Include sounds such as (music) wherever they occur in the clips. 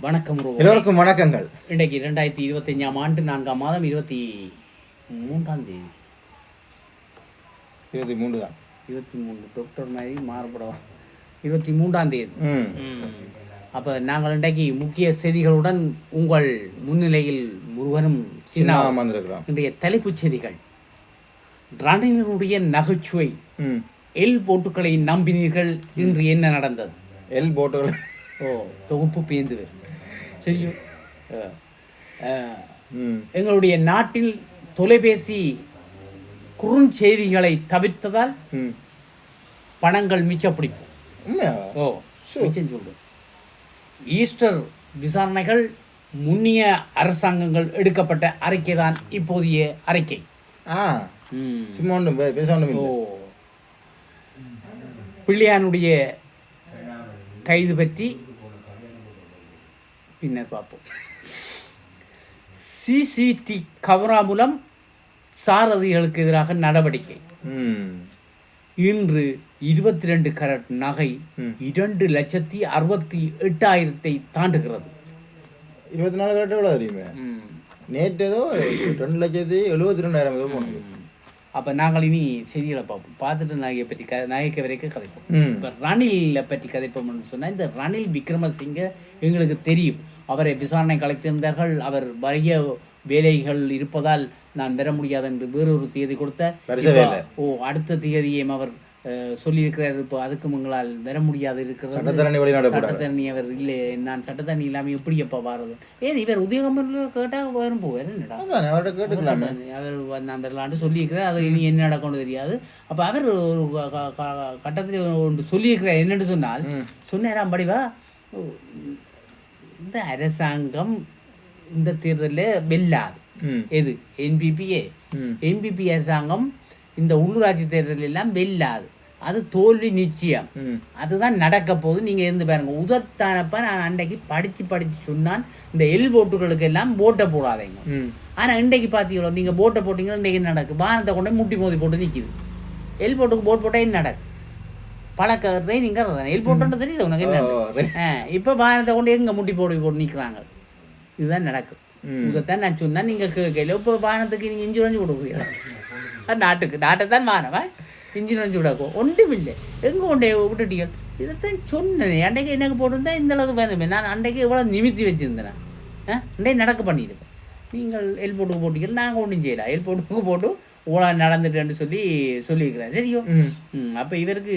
வணக்கம் எல்லோருக்கும் வணக்கங்கள். இன்றைக்கு இரண்டாயிரத்தி இருபத்தஞ்சாம் ஆண்டு நான்காம் மாதம் இருபத்தி மூன்றாம் தேதி. இருபத்தி மூன்று தான். இருபத்தி மூணு டாக்டர் மாதிரி மாறுபடும் இருபத்தி மூன்றாம் தேதி. அப்போ நாங்கள் இன்றைக்கு முக்கிய செய்திகளுடன் உங்கள் முன்னிலையில் முருகனும் இன்றைய தலைப்புச் செய்திகள். ரணிலினுடைய நகைச்சுவை. எல் போட்டுக்களை நம்பினீர்கள். இன்று என்ன நடந்தது? எல் போட்டுகள் ஓ தொகுப்பு பேந்து சரியும் அஹ், ம். எங்களுடைய நாட்டில் தொலைபேசி குறுஞ்செய்திகளை தவிர்த்ததால் ம். பணங்கள் மிச்சப்பிடிப்போம் உண்மையா? ஓ மிச்சம் சொல்லு ஈஸ்டர் விசாரணைகள் முன்னிய அரசாங்கங்கள் எடுக்கப்பட்ட அறிக்கை தான் இப்போதைய அறிக்கை. ஆ. ம். சும்மா ஒன்றும் பெருசாக ஒன்றும் ஓ. பிள்ளையானுடைய கைது பற்றி பின்னர் பார்ப்போம். சிசிடி கவரா மூலம் சாரதிகளுக்கு எதிராக நடவடிக்கை. ம். இன்று இருபத்தி ரெண்டு கரட் நகை. இரண்டு லட்சத்தி அறுபத்தி எட்டாயிரத்தை தாண்டுகிறது. இருபத்தி நாலு கரெக்டாக எவ்வளோ தெரியுமே? நேற்று ஏதோ ரெண்டு லட்சத்தி எழுபத்தி ரெண்டாயிரம் ஏதோ போனது. அப்போ நாங்கள் இனி செய்திகளை பார்ப்போம். பார்த்துட்டு நகையை பற்றி க நகைக்க வரைக்கும் கதைப்போம். இப்போ ரணிலை பற்றி கதைப்போம்னு சொன்னால் இந்த ரணில் விக்ரமசிங்க எங்களுக்கு தெரியும். அவரை விசாரணை கலைத்திருந்தார்கள். அவர் வறிய வேலைகள் இருப்பதால் நான் பெற முடியாது என்று வேறொரு தேதி கொடுத்த. ஓ அடுத்த தேதியையும் அவர் சொல்லியிருக்கிறார். இப்போ அதுக்கு உங்களால் பெற முடியாது இருக்கிறது. சட்டத்தரணி அவர் இல்லை நான் சட்டத்தரணி இல்லாமல் எப்படி எப்போ வாரது? ஏன் இவர் உதயகமரில் கேட்டால் வரும் போவார் என்னடா? அவர் நான் பெறலான்ட்டு சொல்லியிருக்கிறார். அது இனி என்ன நடக்கும்னு தெரியாது. அப்போ அவர் ஒரு கட்டத்தில் ஒன்று சொல்லியிருக்கிறார். என்னன்னு சொன்னால் சொன்னாராம் படிவா இந்த அரசாங்கம் இந்த தேர்தலில் வெல்லாது. எது? என்பிபிஏ என்பிபி அரசாங்கம் இந்த உள்ளூராட்சி தேர்தல் எல்லாம் வெல்லாது. அது தோல்வி நிச்சயம். அதுதான் நடக்க போகுது. நீங்க இருந்து பாருங்க. உதத்தானப்ப நான் அன்றைக்கு படிச்சு படிச்சு சொன்னான். இந்த எல் போட்டுகளுக்கு எல்லாம் போட்டை போடாதீங்க. ம். ஆனா இன்றைக்கு பாத்தீங்களோ நீங்க போட்டை போட்டீங்கன்னா இன்றைக்கு நடக்கு. வானத்தை கொண்டு முட்டி மோதி போட்டு நிக்குது. எல் போட்டுக்கு போட் போட்டா என்ன நடக்கு? பழக்க ட்ரைனிங் எல் போட்டுன்னு தெரியுது உனக்கு என்ன? இப்ப வானத்தை கொண்டு எங்க முட்டி போட்டு போட்டு நிக்கிறாங்க? இதுதான் நடக்கும். இதைத்தான் நான் சொன்னா நீங்க கேட்கல இப்போ வானத்துக்கு நீங்க இன்சூரன்ஸ் கொடுக்குறீங்க நாட்டுக்கு நாட்டை தான் வானவா இன்சூரன்ஸ் விடக்கும் ஒன்றும் இல்லை எங்க கொண்டே விட்டுட்டீங்க இதைத்தான் சொன்னேன். அன்றைக்கு எனக்கு போட்டிருந்தா இந்த அளவுக்கு வேணுமே. நான் அன்றைக்கு எவ்வளோ நிமித்தி வச்சிருந்தேன்? ஆ? அன்றைக்கு நடக்க பண்ணியிருப்பேன். நீங்கள் எல் போட்டுக்கு போட்டீங்க நாங்கள் ஒன்றும் செய்யலாம் எல் போட்டுக்கு போட்டு இவ்வளோ நடந்துட்டேன்னு சொல்லி சொல்லியிருக்கிறேன் சரியோ அப்போ இவருக்கு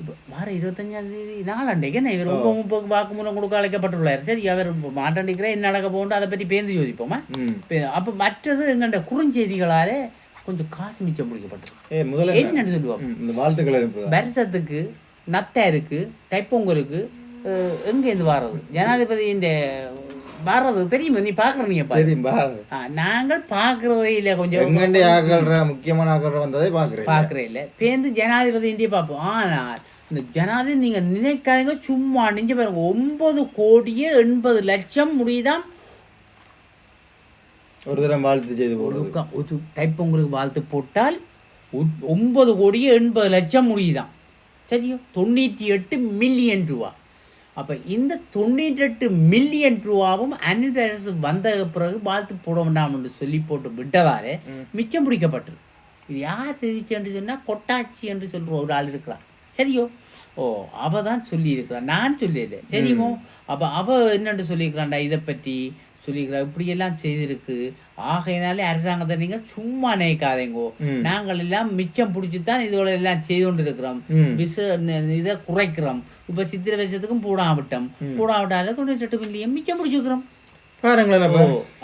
இப்போ வார இருபத்தஞ்சாம் தேதி நாளாண்டைக்கு என்ன? இவர் முப்பது முப்பது வாக்குமூலம் கொடுக்க அழைக்கப்பட்டுள்ளார். சரி அவர் மாட்டாண்டிக்கிற என்ன நடக்க போகணும் அதை பற்றி பேந்து யோசிப்போமா? அப்போ மற்றது எங்கள்ட குறுஞ்செய்திகளாலே கொஞ்சம் காசு மிச்சம் முடிக்கப்பட்டது. முதல்ல என்ன? என்னன்னு சொல்லுவோம். இந்த வாழ்த்துக்கள் வருஷத்துக்கு நத்தாருக்கு தைப்பொங்கலுக்கு அஹ், எங்கேருந்து வாரது ஜனாதிபதியின் வாரது தெரியுமா? நீ பார்க்குற நீங்க பாரு தெரியும் நாங்கள் பார்க்குறதே இல்லை கொஞ்சம். முக்கியமான ஆக்கல்ற வந்ததை பாக்குறேன் பார்க்குறே இல்லை. பேருந்து ஜனாதிபதி இந்திய பார்ப்போம். ஆனால் இந்த ஜனாதிபதி நீங்கள் நினைக்காதீங்க சும்மா நெஞ்சு பாருங்க. ஒன்பது கோடியே எண்பது லட்சம் முடியுதாம்? ஒரு தரம் வாழ்த்து செய்து ஒரு தைப்பொங்கலுக்கு வாழ்த்து போட்டால் ஒன்பது கோடியே எண்பது லட்சம் முடியுதாம் சரியோ? தொண்ணூற்றி எட்டு மில்லியன் ரூபா. அப்போ இந்த தொண்ணூற்றி எட்டு மில்லியன் ரூபாவும் அனித அரசு வந்த பிறகு வாழ்த்து போட வேண்டாம் என்று சொல்லி போட்டு விட்டதாலே மிச்சம் பிடிக்கப்பட்டது. இது யார் தெரிவிச்சேன்னு சொன்னால் கொட்டாச்சி என்று சொல்கிற ஒரு ஆள் இருக்கிறான் சரியோ? ஓ அவ தான் சொல்லியிருக்கிறான் நான் சொல்லல தெரியுமோ அப்போ அவ என்னன்னு சொல்லியிருக்கிறான்டா இதை பற்றி? சொல்லியிருக்கிறா. இப்படியெல்லாம் செய்திருக்கு. ஆகையினாலே அரசாங்கத்தை நீங்கள் சும்மா நினைக்காதேங்கோ. நாங்கள் எல்லாம் மிச்சம் பிடிச்சி தான் இதோட எல்லாம் செய்து கொண்டு இருக்கிறோம். விஷ இதை குறைக்கிறோம். இப்போ சித்திரை வருஷத்துக்கும் போடாவிட்டோம் போடாவிட்டால தொண்ணூற்றி எட்டு மில்லியன் மிச்சம் பிடிச்சிக்கிறோம். பாருங்களேன்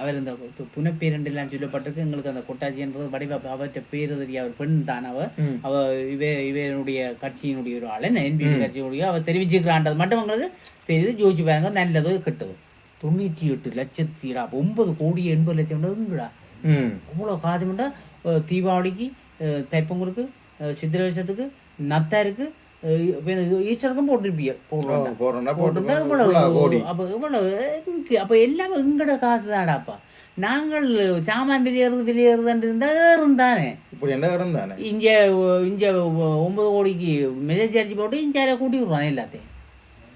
அவர் இந்த புனப்பேரண்டு எல்லாம் சொல்லப்பட்டிருக்கு. எங்களுக்கு அந்த கொட்டாச்சின்றது வடிவ அவர்கிட்ட பேர் தெரிய அவர் பெண் தான் அவ. ம். அவ இவ இவனுடைய கட்சியினுடைய ஒரு ஆள் என்பிபி கட்சியினுடைய அவ தெரிவிச்சுக்கிறான்றது மட்டும் உங்களுக்கு தெரியுது ஜோதிச்சு பாருங்க நல்லது கெட்டது. தொண்ணூற்றி எட்டு லட்சத்திடா ஒன்பது கோடி எண்பது லட்சம் ம். அவ்வளோ காசு மட்டும் அஹ், தீபாவளிக்கு தைப்பொங்கலுக்கு அஹ், சித்திரை வருஷத்துக்கு நத்தாருக்கு ஈஸ்டருக்கும் போட்டிருப்பீங்க போட்டிருந்தா அப்போ எல்லாமே எங்கட காசு தாடாப்பா நாங்கள் சாமான் வெளியேறது வெளியேறதுன்ட்டு இருந்தால் ஏறும் தானே. இப்படி என்ன இருந்தானே இங்கே இங்கே ஒன்பது கோடிக்கு மெசேஜ் அடிச்சு போட்டு இஞ்சால கூட்டி விட்றான் எல்லாத்தையும்.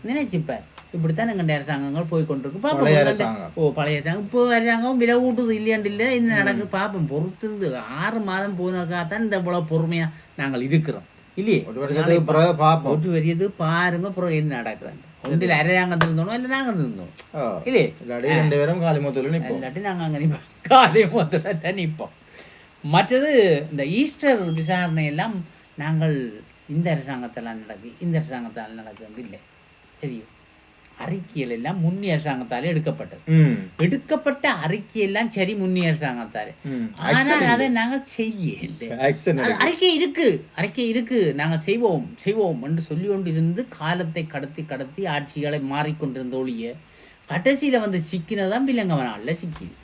நினைச்சுப்பார். இப்படித்தான் எங்கள் அரசாங்கங்கள் போய் கொண்டிருக்கு. அரசாங்கம். ஓ பழைய அரசாங்கம் இப்போ அரசாங்கம் விலை கூட்டுது இல்லையாண்டு இல்லை என்ன நடக்கு பார்ப்போம் பொறுத்திருந்து ஆறு மாதம் போனாக்கா தான் இந்த இவ்வளோ பொறுமையா நாங்கள் இருக்கிறோம். இல்லையே? பார்ப்போம் ஒட்டு வரியது பாருங்க அப்புறம் என்ன நடக்குறாங்க ஒன்றில் அரசாங்கம் இருந்தோம் இல்லை நாங்கள் இருந்தோம். இல்லையே? ரெண்டு பேரும் காலி மொத்தத்தில் நிற்போம் இல்லாட்டி நாங்கள் அங்கே நிற்போம் (laughs) காலை முதல்ல நிற்போம் மற்றது இந்த ஈஸ்டர் விசாரணை எல்லாம் நாங்கள் இந்த அரசாங்கத்தால் நடக்கு இந்த அரசாங்கத்தால் நடக்குது இல்லை. தெரியும் அறிக்கைகள் எல்லாம் முன்னி அரசாங்கத்தால் எடுக்கப்பட்டது. எடுக்கப்பட்ட அறிக்கையெல்லாம் சரி முன்னி அரசாங்கத்தால். ஆனால் அதை நாங்கள் செய்யலை அறிக்கை இருக்கு. அறிக்கை இருக்கு. நாங்கள் செய்வோம் செய்வோம் என்று சொல்லி கொண்டிருந்து காலத்தை கடத்தி கடத்தி ஆட்சிகளை மாறிக்கொண்டிருந்த ஒழிய கடைசியில் வந்து சிக்கினதான் விலங்கவனால சிக்கிது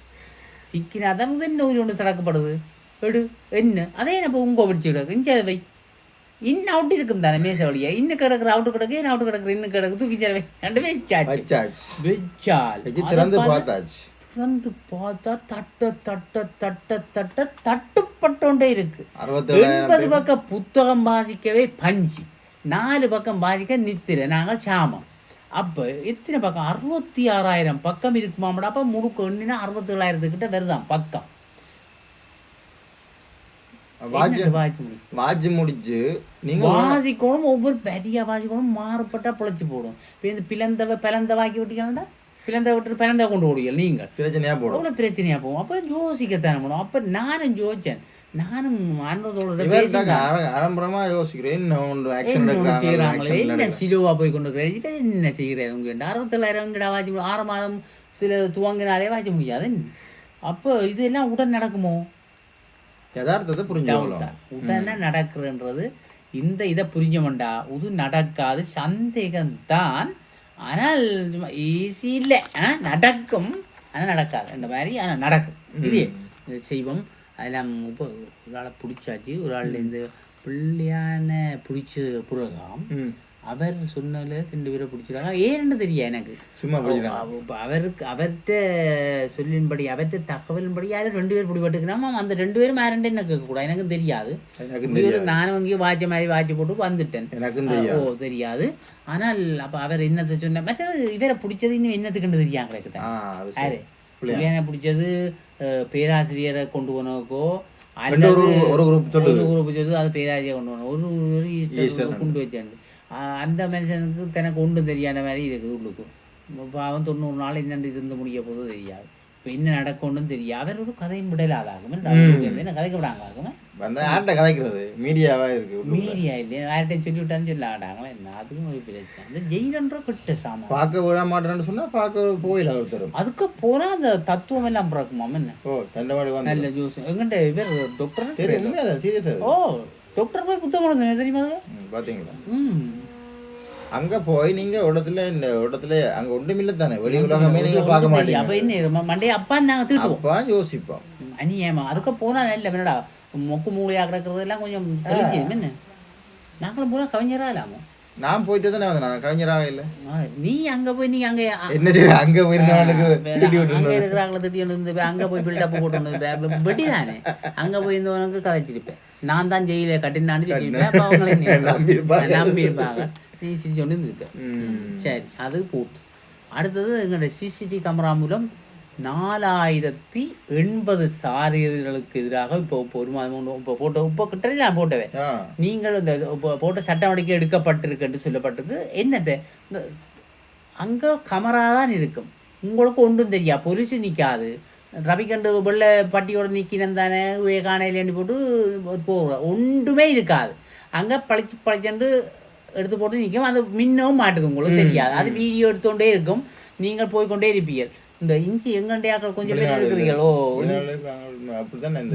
சிக்கினாதான் என்ன ஒன்று தடக்கப்படுது எடு என்ன? அதே நம்ம உங்க வச்சு கிடக்கு இங்கே வை. இன்னும் அவுட் இருக்கும் தானே மேச வழியா இன்னும் கிடக்குற அவுட்டு கிடக்கு என்ன அவுட்டு கிடக்குற இன்னும் கிடக்கு தூக்கி வை ரெண்டு வச்சாச்சு வச்சாச்சு வச்சால் வச்சு அதை திறந்து பார்த்தா- பார்த்தாச்சு திறந்து பார்த்தா தட்ட தட்ட தட்ட தட்ட தட்டுப்பட்டோண்டே இருக்கு எண்பது பக்கம் புத்தகம் வாசிக்கவே பஞ்சு நாலு பக்கம் வாசிக்க நித்திர நாங்கள் சாமம் அப்போ எத்தனை பக்கம் அறுபத்தி ஆறாயிரம் பக்கம் இருக்குமாமடா அப்போ முழுக்க எண்ணினா அறுபத்தி ஏழாயிரத்துக்கிட்ட வருதான் பக்கம் வாசிக்க வாட்சி முடிச்சு நீங்க வாசிக்கணும் ஒவ்வொரு பெரிய வாசிக்கணும் மாறுபட்டா பிழைச்சி போடும். இப்போ இந்த பிளந்தவ பிளந்த வாக்கி விட்டீங்கன்னா பிளந்த விட்டு பிளந்த கொண்டு ஓடுவீங்க நீங்கள் பிரச்சனையா போடும். அவ்வளோ பிரச்சனையா போகும். அப்போ யோசிக்கத்தானே போகணும் அப்போ நானும் யோசிச்சேன். நானும் அரம்பரமா யோசிக்கிறேன். என்ன. சிலுவா போய் கொண்டு என்ன செய்கிறேன்? உங்க அறுபத்தேழாயிரம் வாசி ஆறு மாதம் துவங்கினாலே வாசி முடியாது. அப்போ இதெல்லாம் உடன் நடக்குமோ? யதார்த்தத்தை புரிஞ்சு உடனே நடக்குதுன்றது இந்த இதை புரிஞ்சவன்டா. இது நடக்காது. சந்தேகம்தான். ஆனால் ஈஸி இல்லை ஆ நடக்கும். ஆனால் நடக்காது. இந்த மாதிரி ஆனால் நடக்கும். இல்லையே? இது செய்வோம். அதெல்லாம் இப்போ ஒரு ஆளை பிடிச்சாச்சு. ஒரு ஆள் இந்த பிள்ளையான பிடிச்ச புறகாம் ம். அவர் சொன்னல ரெண்டு பேரை பிடிச்சிருக்காங்க ஏன்னு தெரியும் எனக்கு. சும்மா அவருக்கு அவர்கிட்ட சொல்லின்படி அவர்கிட்ட தகவலின்படி யாரும் ரெண்டு பேர் பிடிபட்டுக்கிறாம அந்த ரெண்டு பேரும் யாருன்னு என்ன கேட்கக்கூடாது? எனக்கும் தெரியாது. நானும் அங்கேயும் வாட்ச மாதிரி வாட்சி போட்டு வந்துட்டேன். எனக்கும் ஓ தெரியாது. ஆனால் அப்ப அவர் என்னத்தை சொன்ன மற்றது இவரை பிடிச்சது இன்னும் என்னத்துக்குன்னு தெரியாங்க எனக்கு பிள்ளையான பிடிச்சது பேராசிரியரை கொண்டு அல்லது ஒரு குரூப் சொல்லு ஒரு குரூப் சொல்லி அது பேராசிரியர் கொண்டு போனோம் ஒரு கொண்டு வச்சாண்டு. அந்த மனுஷனுக்கு தனக்கு ஒன்றும் தெரியாத மாதிரி இருக்குது உள்ளுக்கு. பாவம் தொண்ணூறு நாள் என்னென்று இருந்து முடிய போது தெரியாது. இப்போ என்ன நடக்கும்னு தெரியாது. அவர் ஒரு கதையும் விடலாதாகும். என்ன கதைக்க விடாங்களாகுமே யார்கிட்ட கதைக்கிறது? மீடியாவா இருக்கு. மீடியா இல்லையா? யார்கிட்டையும் சொல்லி விட்டான்னு சொல்ல ஆடாங்களா என்ன? அதுக்கும் ஒரு பிரச்சனை. அந்த ஜெயிலன்ற கெட்ட சாமான். பார்க்க விட மாட்டேன்னு சொன்னா பார்க்க போயில ஒருத்தரும் அதுக்கு போனா அந்த தத்துவம் எல்லாம் பிறக்குமாம் என்ன? ஓ நல்ல ஜூஸ் எங்கிட்ட இவர் டாக்டர் தெரியும். உண்மையாதான் சீரியஸா ஓ டாக்டர் போய் புத்தகம் எழுதுனது தெரியுமா அது? பாத்தீங்களா? ம். அங்க போய் நீங்க இடத்துல இந்த இடத்துல அங்க ஒன்றுமில்ல தானே. வெளி உலகமே நீங்க பார்க்க அப்ப மாட்டீங்க. என்ன மண்டே அப்பா நாங்க திட்டுவோம் அப்பா யோசிப்போம். அநியாயமா அதுக்கு போனா இல்ல என்னடா மொக்கு மூளையா கிடக்குறதெல்லாம் கொஞ்சம் தெளிஞ்சது என்ன? நாங்களும் போனா கவிஞரா இல்லாமோ. நான் போயிட்டு தானே நான் கவிஞராக இல்லை. நீ அங்க போய் நீ அங்க என்ன செய்ய அங்க திட்டி அங்க இருக்கிறாங்கள திட்டி அங்க போய் பில்டப் போட்டு வெட்டி தானே அங்க போய் இருந்தவனுக்கு கதைச்சிருப்பேன். நான் தான் ஜெயில கட்டினான்னு சொல்லியிருப்பேன் அப்ப அவங்களே (laughs) நம்பியிருப்பாங்க. நீ ம். சரி அது போட்டு. அடுத்தது எங்களுடைய சிசிடிவி கேமரா மூலம் நாலாயிரத்தி எண்பது சாரியர்களுக்கு எதிராக இப்போ ஒரு மாதம் இப்போ போட்டோ இப்போ கிட்ட நான் போட்டவே நீங்கள் இந்த போட்ட சட்ட நடவடிக்கை எடுக்கப்பட்டிருக்கு என்று சொல்லப்பட்டிருக்கு என்னது அங்கே கமரா தான் இருக்கும். உங்களுக்கு ஒன்றும் தெரியா பொலிசு நிற்காது ரவிகண்டு வெள்ளை பட்டியோட நிற்கினம் தானே காணையிலேன்னு போட்டு போகிறோம் ஒன்றுமே இருக்காது. அங்கே பழிச்சு பழிச்சென்று எடுத்து போட்டு நிற்கும் அது மின்னவும் மாட்டுது உங்களுக்கு தெரியாது. அது வீடியோ எடுத்துக்கொண்டே இருக்கும். நீங்கள் போய்க்கொண்டே இருப்பீர்கள். இந்த இஞ்சி எங்கண்டையாக்கள் கொஞ்சம் பேர் இருக்கிறீர்கள்? ஓ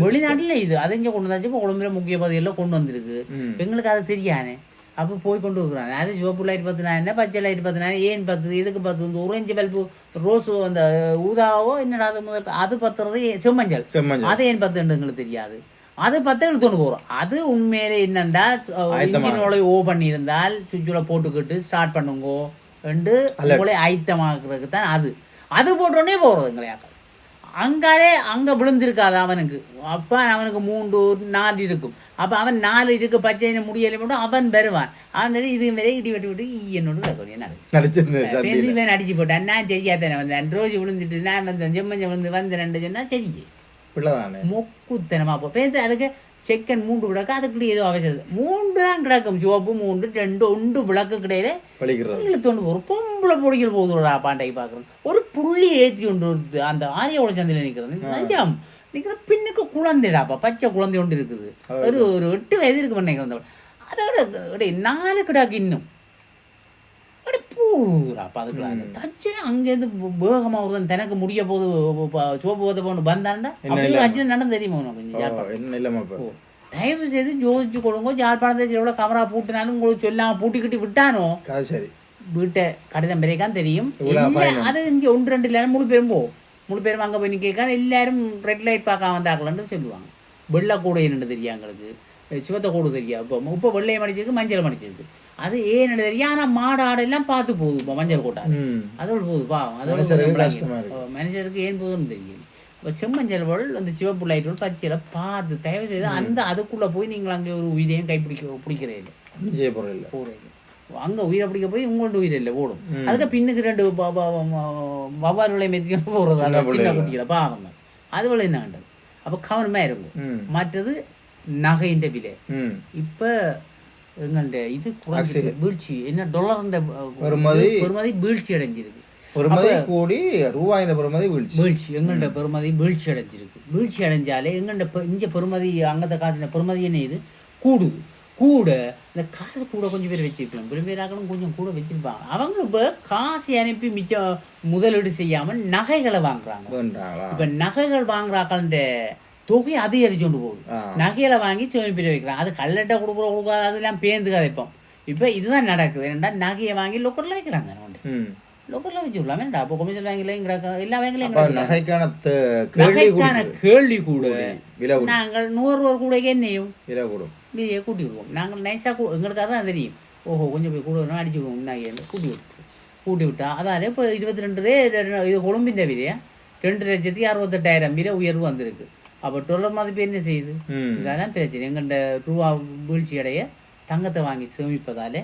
வெளிநாட்டுல இது. அதை இங்கே கொண்டு வந்தாச்சு. இப்போ கொழும்புல முக்கிய பகுதிகளில் கொண்டு வந்திருக்கு. எங்களுக்கு அது தெரியானே அப்போ போய் கொண்டு இருக்கிறாங்க அது சிவப்பு லைட் பத்துனா பச்சை லைட் பத்துனா ஏன் பத்துது? எதுக்கு பத்துது? இந்த ஒரேஞ்சு பல்பு ரோஸு அந்த ஊதாவோ என்னடா அது முதல் அது பத்துறது செம்மஞ்சள். அது ஏன் பத்துன்னு எங்களுக்கு தெரியாது. அது பத்து எடுத்துட்டு போகிறோம் அது உண்மையிலே என்னண்டா. இன்ஜினோட ஓ பண்ணியிருந்தால் சுவிட்சில் போட்டுக்கிட்டு ஸ்டார்ட் பண்ணுங்கோ என்று உங்களை ஆயத்தமாக்குறதுக்கு தான் அது. அது போட்டோடனே போகிறது எங்களையாக்கள் அங்காலே அங்க விழுந்திருக்காது அவனுக்கு. அப்ப அவனுக்கு மூன்று நாலு இருக்கும். அப்ப அவன் நாலு இருக்கு பச்சை முடியலை மட்டும் அவன் வருவான். அவன் வந்து இது வரை இடி வெட்டி விட்டு ஈ என்னோட பேசி இவன் அடிச்சு போட்டான். நான் சரியா தானே வந்தேன் ரோஜு விழுந்துட்டு நான் வந்தேன். செம்மஞ்சம் விழுந்து வந்து ரெண்டு சொன்னா சரி பிள்ளைதானே? மொக்குத்தனமா போ. பேருந்து அதுக்கு செகண்ட் மூன்று கிடக்கு அதுக்குள்ள ஏதோ அவசரம். மூன்று தான் கிடக்கும். சிவப்பு மூன்று ரெண்டு ஒன்று விளக்கு பழிக்கிறது. இழுத்தோண்டு போகிறோம் பொம்பளை பொடிகள் போகுதுடா பாண்டைக்கு பார்க்குறோம் ஒரு புள்ளி ஏற்றி கொண்டு வருது. அந்த ஆரிய சந்தையில் நிற்கிறது நிஜம் நிற்கிற பின்னுக்கு குழந்தைடாப்பா பச்சை குழந்தை ஒன்று இருக்குது. ஒரு ஒரு எட்டு வயது இருக்கு நினைக்கிறேன். அதோட நாலு கிடாக்கு இன்னும். பூராப்பா அதுக்குள்ள தச்சு அங்கேருந்து வேகமாக வருது தனக்கு முடிய போது சோப்பு போத போன்னு வந்தாண்டா அப்படியே அஜின் நடந்து தெரியுமா உனக்கு தயவு செய்து யோசிச்சு கொடுங்க யாழ்ப்பாணத்தை எவ்வளோ கமரா பூட்டினாலும் உங்களுக்கு சொல்லாம பூட்டிக்கிட்டு விட்டானோ சரி. வீட்டை கடிதம் பிறக்கான் தெரியும். அது இங்கே ஒன்று ரெண்டு இல்லை முழு பேரும் போகும் முழு பேரும் அங்கே போய் நிற்க எல்லாரும் ரெட் லைட் பார்க்க வந்தாக்கலன்னு சொல்லுவாங்க. வெள்ளை கூடை என்னன்னு தெரியும் எங்களுக்கு. சிவத்த கூடு தெரியும். இப்போ இப்போ வெள்ளையை மடிச்சிருக்கு மஞ்சள் மடிச்சிருக்கு. அது ஏன்னு தெரியும் ஆனால் மாடு ஆடு எல்லாம் பார்த்து போகுது இப்போ மஞ்சள் கூட்டா அதோட போகுது பாவம். அதோட மனுஷருக்கு ஏன் போகுதுன்னு தெரியும் இப்போ செம்மஞ்சள் வள் அந்த சிவப்பு லைட்டோட பச்சையில பார்த்து தயவு செய்து அந்த அதுக்குள்ள போய் நீங்கள் அங்கே ஒரு உயிரையும் கைப்பிடிக்க பிடிக்கிறே இல்லை ஒன்றும் செய்ய போகிறது இல்லை. போகிறீங்க அங்க உயிரை பிடிக்க போய் உங்களோட உயிர் இல்லை ஓடும். அதுக்கு பின்னுக்கு ரெண்டு வவ்வாறுகளை மெத்திக்கணும் போகிறது சின்ன அந்த சின்ன. குட்டிகளை பாவங்க அதுவளை என்ன கண்டது? அப்போ கவனமா இருக்கும் மற்றது நகையின் விலை. இப்போ எங்கள்ட இது குறைஞ்சிருக்கு. வீழ்ச்சி. என்ன டொலர்ன்ற பெறுமதி- பெருமதி வீழ்ச்சி அடைஞ்சிருக்கு. பெருமதி கூடி ரூபாயின் பெருமதி வீழ்ச்சி. வீழ்ச்சி. எங்கள்ட பெருமதி வீழ்ச்சி அடைஞ்சிருக்கு. வீழ்ச்சி அடைஞ்சாலே எங்கள்ட இங்க பெருமதி அங்கத்த காசுன பெருமதி என்ன இது? கூடுது. கூட இந்த காசு கூட கொஞ்சம் பேர் வச்சிருக்கலாம். பெரும் பேராக்களும் கொஞ்சம் கூட வச்சிருப்பாங்க. அவங்க இப்போ காசு அனுப்பி மிச்சம் முதலீடு செய்யாமல் நகைகளை வாங்குறாங்க. இப்போ நகைகள் வாங்குறாக்கள்ன்ற தொகை அதிகரிச்சுட்டு போகுது. நகையில வாங்கி சேமிப்பில் வைக்கிறாங்க அது கல்லட்டை கொடுக்குற கொடுக்காத அதெல்லாம் பேந்து கதைப்போம். இப்போ இதுதான் நடக்குது. ஏன்டா நகையை வாங்கி லொக்கரில் வைக்கிறாங்க லொக்கரில் வச்சு விடலாம். ஏன்டா அப்போ கொமிஷன் வாங்கலையும் கிடக்க எல்லா வாங்கலையும் நகைக்கான நகைக்கான. கேள்வி கூட. நாங்கள் நூறுரூவா கூட என்னையும் விலை கூடும். வெளியே கூட்டி விடுவோம். நாங்கள் நைஸாக கூ எங்களுக்கு அதான் தெரியும். ஓஹோ கொஞ்சம் போய் கூட வேணும் அடிச்சு விடுவோம். நகையை கூட்டி விட்டு. கூட்டி விட்டா அதால இப்போ இருபத்தி ரெண்டு இது கொழும்பின் விலையா ரெண்டு லட்சத்தி அறுபத்தெட்டாயிரம் விலை உயர்வு வந்திருக்கு. அப்போ டொலர் மதிப்பு என்ன செய்யுது? இதெல்லாம் பிரச்சனை. எங்கள்கிட்ட ரூபா வீழ்ச்சி அடைய தங்கத்தை வாங்கி சேமிப்பதாலே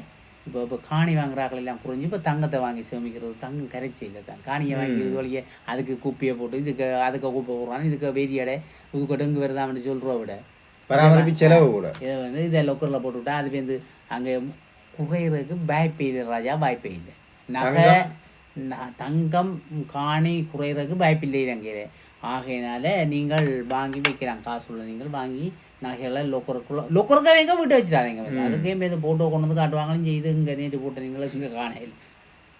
இப்போ இப்போ காணி வாங்குறாக்கள் எல்லாம் குறைஞ்சு இப்போ தங்கத்தை வாங்கி சேமிக்கிறது. தங்கம் கரெக்ட் செய்யல தான். காணியை வாங்கி இது வழியே அதுக்கு குப்பையை போட்டு இதுக்கு அதுக்கு குப்பை போடுறான். இதுக்கு வேதி அடை இதுக்கு டெங்கு வருதான்னு சொல்கிறோம் விட. பராமரிப்பு செலவு கூட. இதை வந்து இதை லொக்கரில் போட்டு விட்டா அது வந்து அங்கே குறையிறதுக்கு வாய்ப்பே இல்லை ராஜா வாய்ப்பே இல்லை. நகை தங்கம்? காணி குறையிறதுக்கு வாய்ப்பில்லை அங்கே ஆகையினால நீங்கள் வாங்கி வைக்கிறாங்க காசு உள்ள நீங்கள் வாங்கி நகையெல்லாம் லொக்கருக்குள்ள லொக்கருக்காக எங்கே வீட்டு வச்சிடாதீங்க அதுக்கே இந்த ஃபோட்டோ கொண்டு வந்து காட்டுவாங்களும் செய்து இங்கே நேற்று போட்டு நீங்கள் இங்கே காணையில்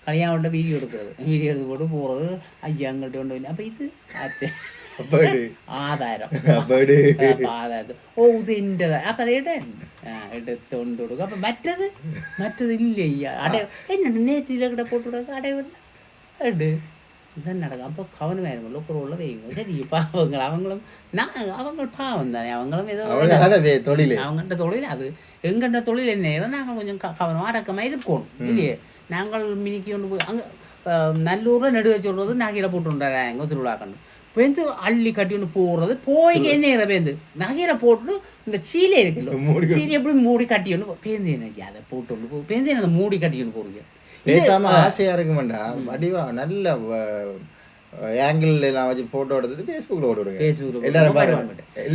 கல்யாணம் வீடியோ எடுக்கிறது வீடியோ எடுத்து போட்டு போகிறது ஐயா எங்கள்கிட்ட கொண்டு அப்போ இது ஆச்சு ആധാരം ആധാരം ഓ ഇത് എന്റെതാ അപ്പം അത് ഇടൻ എടുത്തോണ്ട് കൊടുക്കും അപ്പം മറ്റത് മറ്റത് ഇല്ല അട എന്നുണ്ട് നേറ്റിലൊക്കെ പോട്ട് കൊടുക്കുക അടയുണ്ട് ഉണ്ട് இதான் நடக்கும் அப்போ கவனமாயிருங்க லோக்கரோல வைங்க சரி பாவங்கள் அவங்களும் நான் அவங்க பாவம் தானே அவங்களும் ஏதோ தொழிலு அவங்கள்ட்ட தொழில் அது எங்கள்கிட்ட தொழில் என்ன ஏதோ நாங்கள் கொஞ்சம் க- கவனமா அடக்கமாக இருக்கணும் இல்லையே நாங்கள் மினிக்கு கொண்டு போய் அங்கே நல்லூரில் நடுவே சொல்கிறது நகையில் போட்டுருந்தாங்க எங்கே திருவிழாக்கண்டு பேந்து அள்ளி கட்டின்னு போடுறது போய் என்ன பேந்து நகையில போட்டு இந்த சீலை இருக்குல்ல சீலை எப்படி மூடி கட்டின்னு பேந்து எனக்கு அதை போட்டு போ பேந்து என்ன மூடி கட்டின்னு போறீங்க பேசாம ஆசையா இருக்குமாண்டா. வடிவா நல்ல ஆங்கிள் எல்லாம் வச்சு போட்டோ எடுத்து ஃபேஸ்புக்ல போட்டு விடுங்க. எல்லாரும்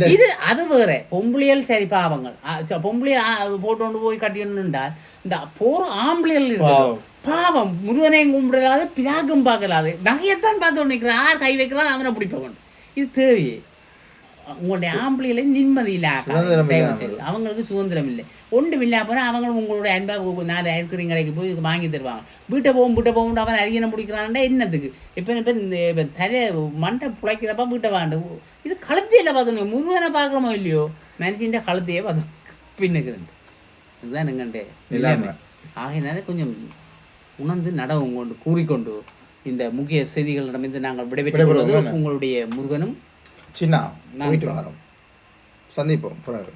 இது அது வேற. பொம்பளையல் சரி பாவங்கள். ஆ, ச- பொம்பளைய ஆ, போட்டு கொண்டு போய் கட்டியணுண்டால் இந்த போற ஆம்பளைகள் இருக்கு பாவம். பாவம் முருகனையும் கும்பிடலாது பிராகும் பார்க்கலாது. நகையத்தான் பார்த்து நிற்கிறான் யார் கை வைக்கிறான் அவனை பிடிப்பவன். இது தேவையே. உங்களுடைய ஆம்பளைகளை நிம்மதி இல்ல சுதந்திரம் தயவு இல்லாமல். செய்து. அவங்களுக்கு சுதந்திரம் இல்லை. ஒன்றும் இல்லா போனால் அவங்களும் உங்களுடைய அன்பா உங்க நாலு ஐஸ்கிரீம் கடைக்கு போய் வாங்கி தருவாங்க. வீட்டை போகும் வீட்டை போகும் அவன் அரியணை முடிக்கிறான்டா என்னத்துக்கு? இப்போ இப்போ தலை மண்டை புழைக்கிறப்ப வீட்டை வாண்டு இது கழுத்தையில் பார்த்தோம் முருகனை பார்க்குறோமோ இல்லையோ? மனுஷன் கழுத்தையே பார்த்தோம் பின்னுக்கு ரெண்டு இதுதான் எங்கண்ட நிலைமை. ஆகையினால கொஞ்சம் உணர்ந்து நடவும் கொண்டு கூறிக்கொண்டு இந்த முக்கிய நாங்கள் விடைபெற்றுக் விடைபெறுவோம். கொள்வது என்ன? உங்களுடைய முருகனும் சின்ன போயிட்டு வரோம். சந்திப்போம் பிறகு.